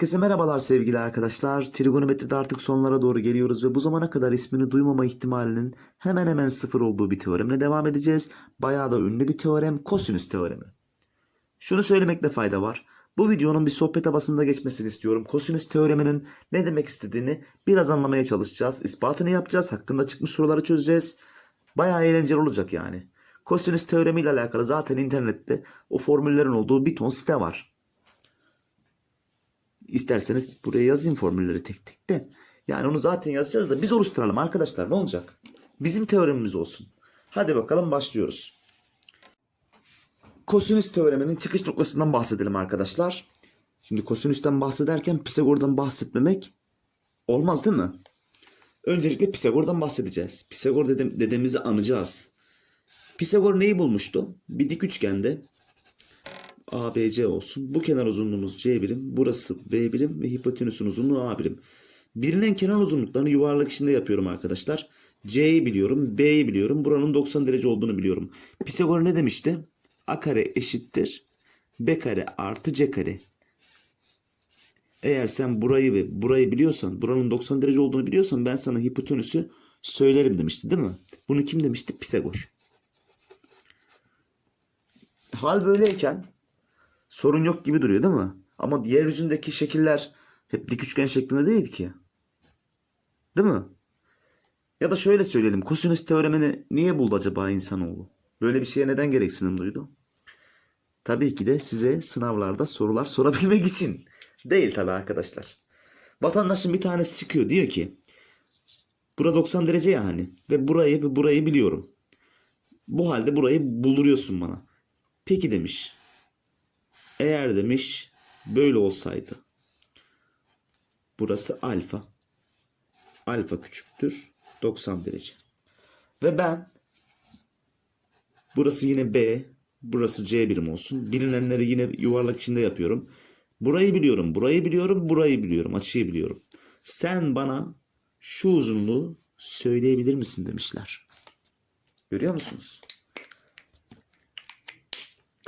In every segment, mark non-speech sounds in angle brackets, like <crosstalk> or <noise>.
Herkese merhabalar sevgili arkadaşlar. Trigonometride artık sonlara doğru geliyoruz ve bu zamana kadar ismini duymama ihtimalinin hemen hemen sıfır olduğu bir teoremle devam edeceğiz. Bayağı da ünlü bir teorem, kosinüs teoremi. Şunu söylemekte fayda var. Bu videonun bir sohbet havasında geçmesini istiyorum. Kosinüs teoreminin ne demek istediğini biraz anlamaya çalışacağız. İspatını yapacağız. Hakkında çıkmış soruları çözeceğiz. Bayağı eğlenceli olacak yani. Kosinüs teoremiyle alakalı zaten internette o formüllerin olduğu bir ton site var. İsterseniz buraya yazayım formülleri tek tek de. Yani onu zaten yazacağız da biz oluşturalım arkadaşlar ne olacak? Bizim teoremimiz olsun. Hadi bakalım başlıyoruz. Kosinüs teoreminin çıkış noktasından bahsedelim arkadaşlar. Şimdi kosinüsten bahsederken Pisagor'dan bahsetmemek olmaz değil mi? Öncelikle Pisagor'dan bahsedeceğiz. Pisagor dedem, dedemizi anacağız. Pisagor neyi bulmuştu? Bir dik üçgende ABC olsun. Bu kenar uzunluğumuz C birim. Burası B birim ve hipotenüsün uzunluğu A birim. Bilinen kenar uzunluklarını yuvarlak içinde yapıyorum arkadaşlar. C'yi biliyorum. B'yi biliyorum. Buranın 90 derece olduğunu biliyorum. Pisagor ne demişti? A kare eşittir. B kare artı C kare. Eğer sen burayı ve burayı biliyorsan, buranın 90 derece olduğunu biliyorsan ben sana hipotenüsü söylerim demişti değil mi? Bunu kim demişti? Pisagor. Hal böyleyken sorun yok gibi duruyor değil mi? Ama diğer yüzündeki şekiller hep dik üçgen şeklinde değil ki. Değil mi? Ya da şöyle söyleyelim. Kosinüs teoremini niye buldu acaba insanoğlu? Böyle bir şeye neden gereksinim duydu? Tabii ki de size sınavlarda sorular <laughs> sorabilmek için. Değil tabii arkadaşlar. Vatandaşın bir tanesi çıkıyor diyor ki Bura 90 derece ya hani ve burayı ve burayı biliyorum. Bu halde burayı bulduruyorsun bana. Peki demiş. Eğer demiş böyle olsaydı. Burası alfa. Alfa küçüktür 90 derece. Ve ben burası yine B, burası C birim olsun. Bilinenleri yine yuvarlak içinde yapıyorum. Burayı biliyorum, burayı biliyorum, burayı biliyorum, açıyı biliyorum. Sen bana şu uzunluğu söyleyebilir misin demişler. Görüyor musunuz?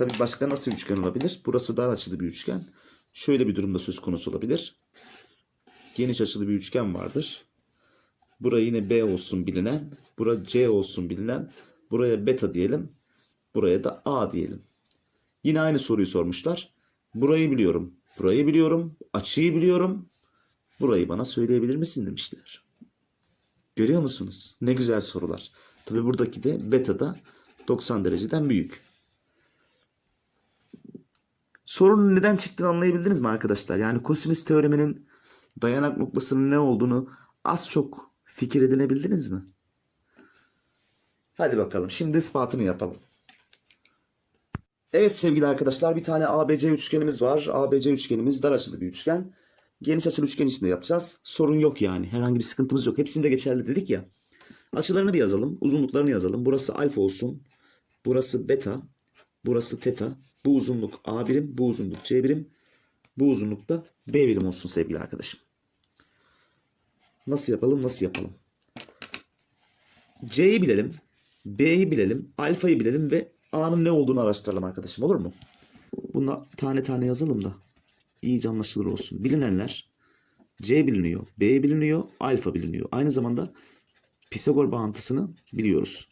Tabii başka nasıl üçgen olabilir? Burası dar açılı bir üçgen. Şöyle bir durumda söz konusu olabilir. Geniş açılı bir üçgen vardır. Buraya yine B olsun bilinen. Bura C olsun bilinen. Buraya beta diyelim. Buraya da A diyelim. Yine aynı soruyu sormuşlar. Burayı biliyorum. Burayı biliyorum. Açıyı biliyorum. Burayı bana söyleyebilir misin demişler. Görüyor musunuz? Ne güzel sorular. Tabi buradaki de beta da 90 dereceden büyük. Sorunun neden çıktığını anlayabildiniz mi arkadaşlar? Yani kosinüs teoreminin dayanak noktasının ne olduğunu az çok fikir edinebildiniz mi? Hadi bakalım şimdi ispatını yapalım. Evet sevgili arkadaşlar bir tane ABC üçgenimiz var. ABC üçgenimiz dar açılı bir üçgen. Geniş açılı üçgen içinde yapacağız. Sorun yok yani. Herhangi bir sıkıntımız yok. Hepsinde geçerli dedik ya. Açılarını bir yazalım. Uzunluklarını yazalım. Burası alfa olsun. Burası beta. Burası teta. Bu uzunluk A birim. Bu uzunluk C birim. Bu uzunluk da B birim olsun sevgili arkadaşım. Nasıl yapalım? Nasıl yapalım? C'yi bilelim. B'yi bilelim. Alfayı bilelim ve A'nın ne olduğunu araştıralım arkadaşım. Olur mu? Bunu tane tane yazalım da iyice anlaşılır olsun. Bilinenler C biliniyor, B biliniyor, alfa biliniyor. Aynı zamanda Pisagor bağıntısını biliyoruz.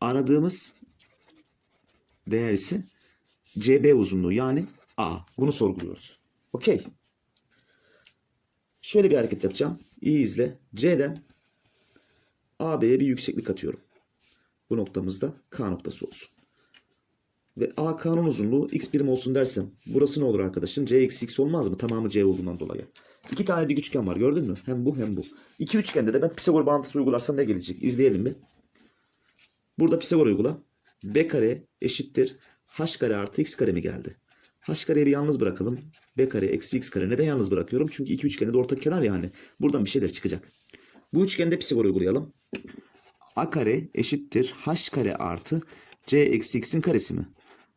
Aradığımız değer ise CB uzunluğu yani A. Bunu sorguluyoruz. Okey. Şöyle bir hareket yapacağım. İyi izle. C'den AB'ye bir yükseklik atıyorum. Bu noktamızda K noktası olsun. Ve AK'nın uzunluğu x birim olsun dersem burası ne olur arkadaşım? C eksi x olmaz mı? Tamamı C olduğundan dolayı. İki tane dik üçgen var gördün mü? Hem bu hem bu. İki üçgende de ben Pisagor bağıntısı uygularsam ne gelecek? İzleyelim mi? Burada Pisagor uygula. B kare eşittir. H kare artı x kare mi geldi? H kareyi bir yalnız bırakalım. B kare eksi x kare. Neden yalnız bırakıyorum? Çünkü iki üçgende de ortak kenar yani. Buradan bir şeyler çıkacak. Bu üçgende Pisagor uygulayalım. A kare eşittir. H kare artı C eksi x'in karesi mi?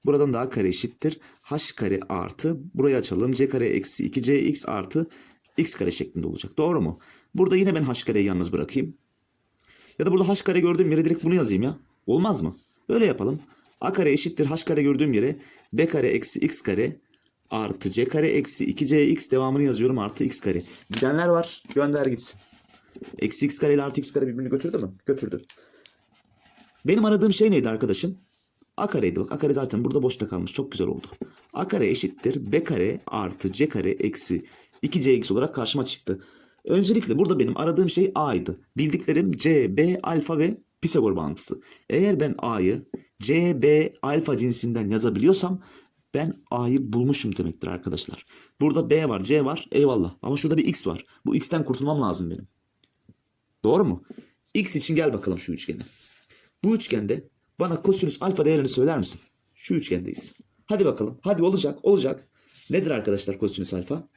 Buradan da a kare eşittir. h kare artı burayı açalım. c kare eksi 2 cx artı x kare şeklinde olacak. Doğru mu? Burada yine ben h kareyi yalnız bırakayım. Ya da burada h kare gördüğüm yere direkt bunu yazayım ya. Olmaz mı? Öyle yapalım. a kare eşittir h kare gördüğüm yere b kare eksi x kare artı c kare eksi 2cx devamını yazıyorum artı x kare. Gidenler var gönder gitsin. Eksi x kare ile artı x kare birbirini götürdü mü? Götürdü. Benim aradığım şey neydi arkadaşım? A kareydi bak. A kare zaten burada boşta kalmış. Çok güzel oldu. A kare eşittir B kare artı C kare eksi 2CX olarak karşıma çıktı. Öncelikle burada benim aradığım şey A'ydı. Bildiklerim C, B, alfa ve Pisagor bağıntısı. Eğer ben A'yı C, B, alfa cinsinden yazabiliyorsam ben A'yı bulmuşum demektir arkadaşlar. Burada B var, C var. Eyvallah. Ama şurada bir X var. Bu X'ten kurtulmam lazım benim. Doğru mu? X için gel bakalım şu üçgene. Bu üçgende bana kosinüs alfa değerini söyler misin? Şu üçgendeyiz. Hadi bakalım. Hadi olacak. Olacak. Nedir arkadaşlar kosinüs alfa?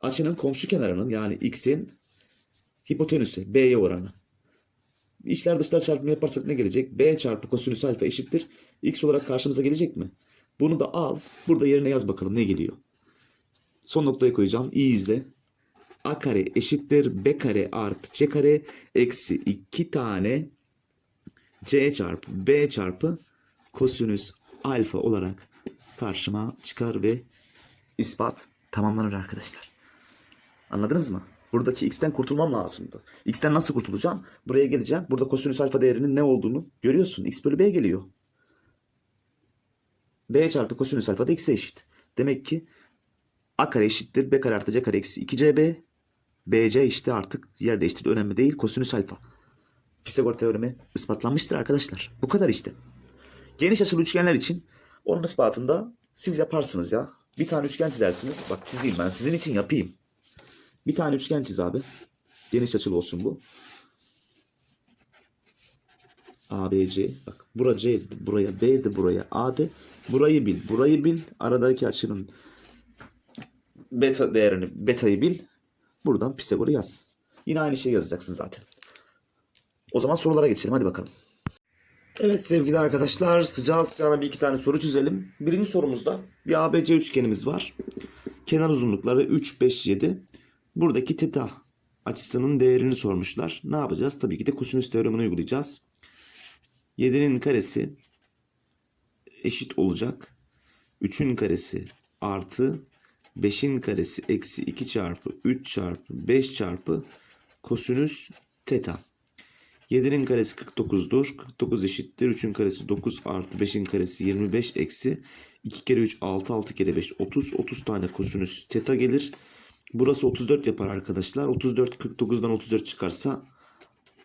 Açının komşu kenarının yani x'in hipotenüsü b'ye oranı. İçler dışlar çarpımı yaparsak ne gelecek? b çarpı kosinüs alfa eşittir. x olarak karşımıza gelecek mi? Bunu da al. Burada yerine yaz bakalım ne geliyor. Son noktayı koyacağım. İyi izle. a kare eşittir b kare artı c kare eksi 2 tane c çarpı b çarpı kosinüs alfa olarak karşıma çıkar ve ispat tamamlanır arkadaşlar. Anladınız mı? Buradaki x'ten kurtulmam lazımdı. X'ten nasıl kurtulacağım? Buraya geleceğim. Burada kosinüs alfa değerinin ne olduğunu görüyorsun. x bölü b geliyor. b çarpı kosinüs alfa da x'e eşit. Demek ki a kare eşittir b kare artı c kare eksi 2cb. bc işte artık yer değiştirdi. Önemli değil. Kosinüs alfa. Pisagor teoremi ispatlanmıştır arkadaşlar. Bu kadar işte. Geniş açılı üçgenler için onun ispatında siz yaparsınız ya. Bir tane üçgen çizersiniz. Bak çizeyim ben sizin için yapayım. Bir tane üçgen çiz abi. Geniş açılı olsun bu. A, B, C. Bak bura C'di, buraya B'di, buraya A'di. Burayı bil, burayı bil. Aradaki açının beta değerini, beta'yı bil. Buradan Pisagor'u yaz. Yine aynı şeyi yazacaksın zaten. O zaman sorulara geçelim. Hadi bakalım. Evet sevgili arkadaşlar sıcağı sıcağına bir iki tane soru çözelim. Birinci sorumuzda bir ABC üçgenimiz var. Kenar uzunlukları 3, 5, 7. Buradaki teta açısının değerini sormuşlar. Ne yapacağız? Tabii ki de kosinüs teoremini uygulayacağız. 7'nin karesi eşit olacak. 3'ün karesi artı 5'in karesi eksi 2 çarpı 3 çarpı 5 çarpı kosinüs teta. 7'nin karesi 49'dur. 49 eşittir. 3'ün karesi 9 artı 5'in karesi 25 eksi 2 kere 3 6 6 kere 5 30. 30 tane kosinüs teta gelir. Burası 34 yapar arkadaşlar. 34 49'dan 34 çıkarsa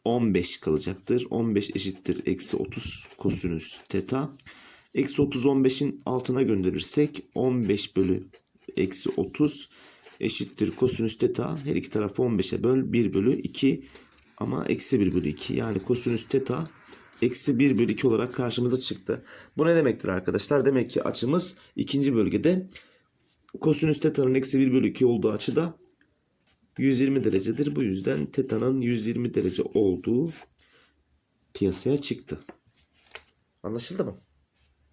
15 kalacaktır. 15 eşittir. Eksi 30 kosinüs teta. Eksi 30 15'in altına gönderirsek 15 bölü eksi 30 eşittir kosinüs teta. Her iki tarafı 15'e böl 1 bölü 2 ama eksi 1 bölü 2. Yani kosinüs teta eksi 1 bölü 2 olarak karşımıza çıktı. Bu ne demektir arkadaşlar? Demek ki açımız ikinci bölgede kosinüs teta'nın eksi 1 bölü 2 olduğu açıda 120 derecedir. Bu yüzden teta'nın 120 derece olduğu piyasaya çıktı. Anlaşıldı mı?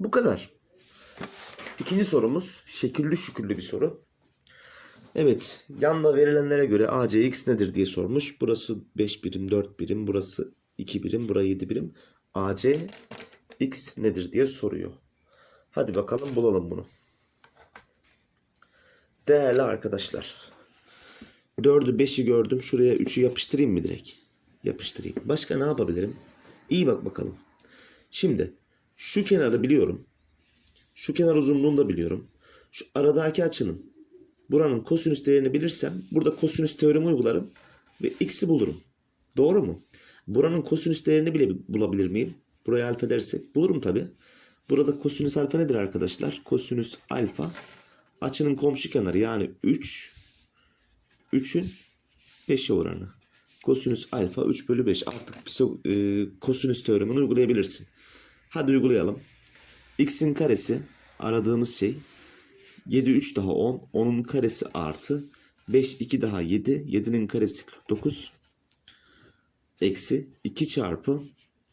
Bu kadar. İkinci sorumuz şekilli şükürlü bir soru. Evet, yanda verilenlere göre ACX nedir diye sormuş. Burası 5 birim, 4 birim, burası 2 birim, burası 7 birim. ACX nedir diye soruyor. Hadi bakalım bulalım bunu. Değerli arkadaşlar. 4'ü 5'i gördüm. Şuraya 3'ü yapıştırayım mı direkt? Yapıştırayım. Başka ne yapabilirim? İyi bak bakalım. Şimdi şu kenarı biliyorum. Şu kenar uzunluğunu da biliyorum. Şu aradaki açının buranın kosinüs değerini bilirsem burada kosinüs teoremi uygularım ve x'i bulurum. Doğru mu? Buranın kosinüs değerini bile bulabilir miyim? Buraya alfa dersek bulurum tabi. Burada kosinüs alfa nedir arkadaşlar? Kosinüs alfa açının komşu kenarı yani 3 3'ün 5'e oranı. Kosinüs alfa 3 bölü 5 artık e, kosinüs teoremini uygulayabilirsin. Hadi uygulayalım. x'in karesi aradığımız şey 7 3 daha 10. 10'un karesi artı 5 2 daha 7. 7'nin karesi 49. Eksi 2 çarpı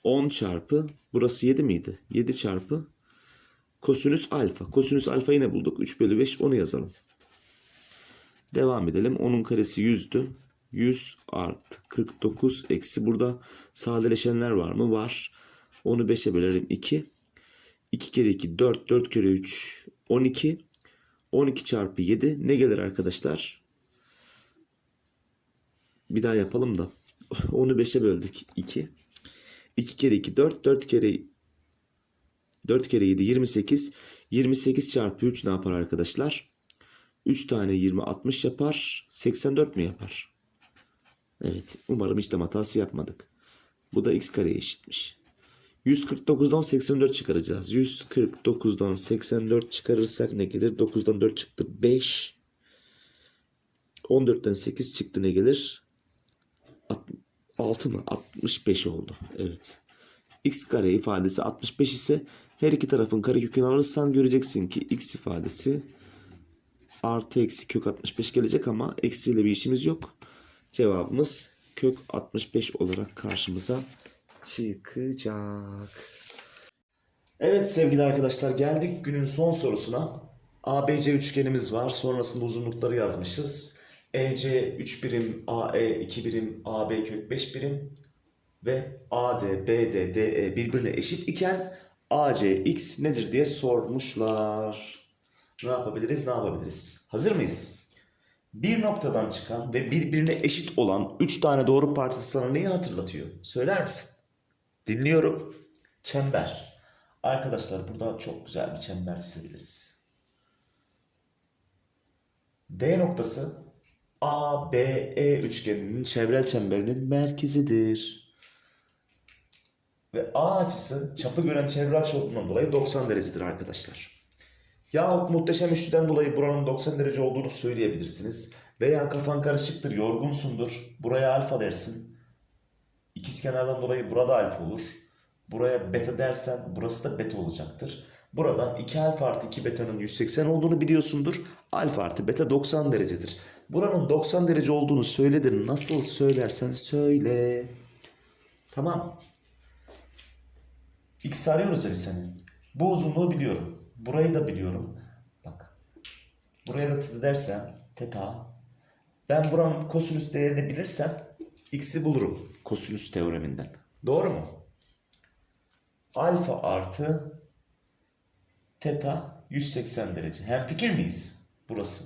10 çarpı burası 7 miydi? 7 çarpı kosinüs alfa. Kosinüs alfa yine bulduk. 3 bölü 5 onu yazalım. Devam edelim. 10'un karesi 100'dü. 100 artı 49 eksi burada sadeleşenler var mı? Var. Onu 5'e bölerim 2. 2 kere 2 4 4 kere 3 12 12 çarpı 7 ne gelir arkadaşlar? Bir daha yapalım da. <laughs> Onu 5'e böldük. 2. 2 kere 2 4. 4 kere 4 kere 7 28. 28 çarpı 3 ne yapar arkadaşlar? 3 tane 20 60 yapar. 84 mi yapar? Evet. Umarım işlem hatası yapmadık. Bu da x kareye eşitmiş. 149'dan 84 çıkaracağız. 149'dan 84 çıkarırsak ne gelir? 9'dan 4 çıktı 5. 14'ten 8 çıktı ne gelir? 6 mı? 65 oldu. Evet. x kare ifadesi 65 ise her iki tarafın karekökünü alırsan göreceksin ki x ifadesi artı eksi kök 65 gelecek ama eksiyle bir işimiz yok. Cevabımız kök 65 olarak karşımıza çıkacak. Evet sevgili arkadaşlar geldik günün son sorusuna. ABC üçgenimiz var. Sonrasında uzunlukları yazmışız. EC 3 birim, AE 2 birim, AB kök 5 birim ve AD, BD, DE birbirine eşit iken AC x nedir diye sormuşlar. Ne yapabiliriz, ne yapabiliriz? Hazır mıyız? Bir noktadan çıkan ve birbirine eşit olan 3 tane doğru parçası sana neyi hatırlatıyor? Söyler misin? Dinliyorum. Çember. Arkadaşlar burada çok güzel bir çember çizebiliriz. D noktası ABE üçgeninin çevrel çemberinin merkezidir. Ve A açısı çapı gören çevre açı olduğundan dolayı 90 derecedir arkadaşlar. Yahut muhteşem üçlüden dolayı buranın 90 derece olduğunu söyleyebilirsiniz. Veya kafan karışıktır, yorgunsundur. Buraya alfa dersin. İkizkenardan dolayı burada alfa olur. Buraya beta dersen burası da beta olacaktır. Buradan 2 alfa artı 2 betanın 180 olduğunu biliyorsundur. Alfa artı beta 90 derecedir. Buranın 90 derece olduğunu söyledin. Nasıl söylersen söyle. Tamam. X arıyoruz ya biz senin. Bu uzunluğu biliyorum. Burayı da biliyorum. Bak. Buraya da teta dersem teta. Ben buranın kosinüs değerini bilirsem x'i bulurum kosinüs teoreminden. Doğru mu? Alfa artı teta 180 derece. Hem fikir miyiz? Burası.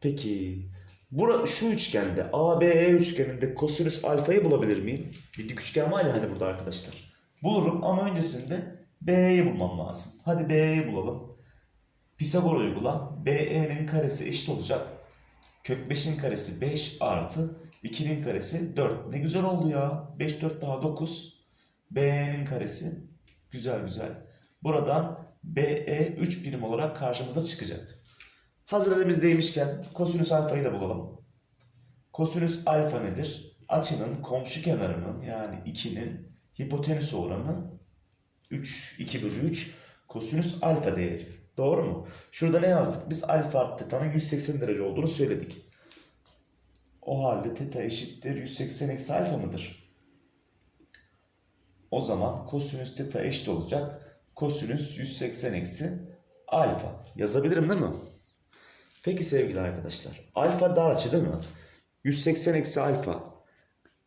Peki bura, şu üçgende ABE üçgeninde kosinüs alfayı bulabilir miyim? Bir dik üçgen var ya hani burada arkadaşlar. Bulurum ama öncesinde BE'yi bulmam lazım. Hadi BE'yi bulalım. Pisagor uygula. BE'nin karesi eşit olacak. Kök 5'in karesi 5 artı 2'nin karesi 4. Ne güzel oldu ya. 5 4 daha 9. BE'nin karesi. Güzel güzel. Buradan BE 3 birim olarak karşımıza çıkacak. Hazır elimizdeymişken kosinüs alfayı da bulalım. Kosinüs alfa nedir? Açının komşu kenarının yani 2'nin hipotenüs oranı 3, 2 bölü 3 kosinüs alfa değeri. Doğru mu? Şurada ne yazdık? Biz alfa artı teta'nın 180 derece olduğunu söyledik. O halde teta eşittir 180 eksi alfa mıdır? O zaman kosinüs teta eşit olacak. Kosinüs 180 eksi alfa. Yazabilirim değil mi? Peki sevgili arkadaşlar. Alfa dar açı değil mi? 180 eksi alfa.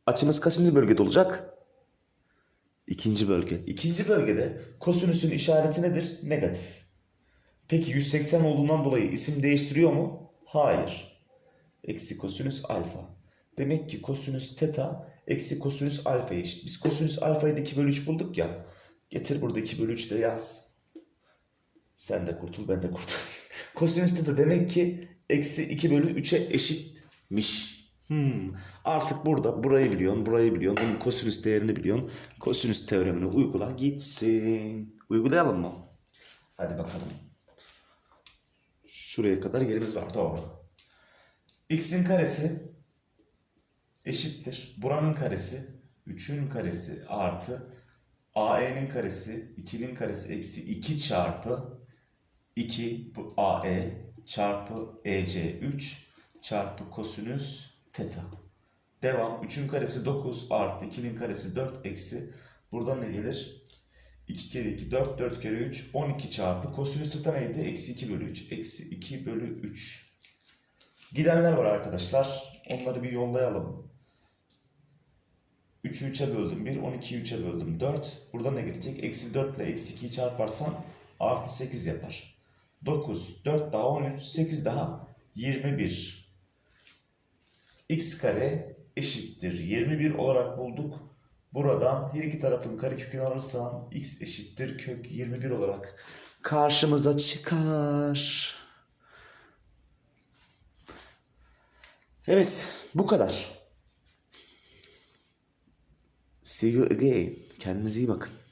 Açımız kaçıncı bölgede olacak? İkinci bölge. İkinci bölgede kosinüsün işareti nedir? Negatif. Peki 180 olduğundan dolayı isim değiştiriyor mu? Hayır. Eksi kosinüs alfa. Demek ki kosinüs teta eksi kosinüs alfa eşit. Biz kosinüs alfayı da 2 bölü 3 bulduk ya. Getir burada 2 bölü 3 de yaz. Sen de kurtul ben de kurtul. <laughs> kosinüs teta demek ki eksi 2 bölü 3'e eşitmiş. Hmm. Artık burada burayı biliyorsun, burayı biliyorsun, bunun kosinüs değerini biliyorsun. Kosinüs teoremini uygula gitsin. Uygulayalım mı? Hadi bakalım. Şuraya kadar yerimiz var. Doğru. X'in karesi eşittir. Buranın karesi 3'ün karesi artı AE'nin karesi 2'nin karesi eksi 2 çarpı 2 bu AE çarpı EC 3 çarpı kosinüs teta. Devam. 3'ün karesi 9 artı 2'nin karesi 4 eksi. Buradan ne gelir? 2 kere 2 4 4 kere 3 12 çarpı kosinüs teta neydi? Eksi 2 bölü 3. Eksi 2 bölü 3. Gidenler var arkadaşlar. Onları bir yollayalım. 3'ü 3'e böldüm 1, 12'yi 3'e böldüm 4. Burada ne gelecek? Eksi 4 ile eksi 2'yi çarparsam artı 8 yapar. 9, 4 daha 13, 8 daha 21. x kare eşittir 21 olarak bulduk. Buradan her iki tarafın karekökünü alırsam x eşittir kök 21 olarak karşımıza çıkar. Evet, bu kadar. See you again. Kendinize iyi bakın.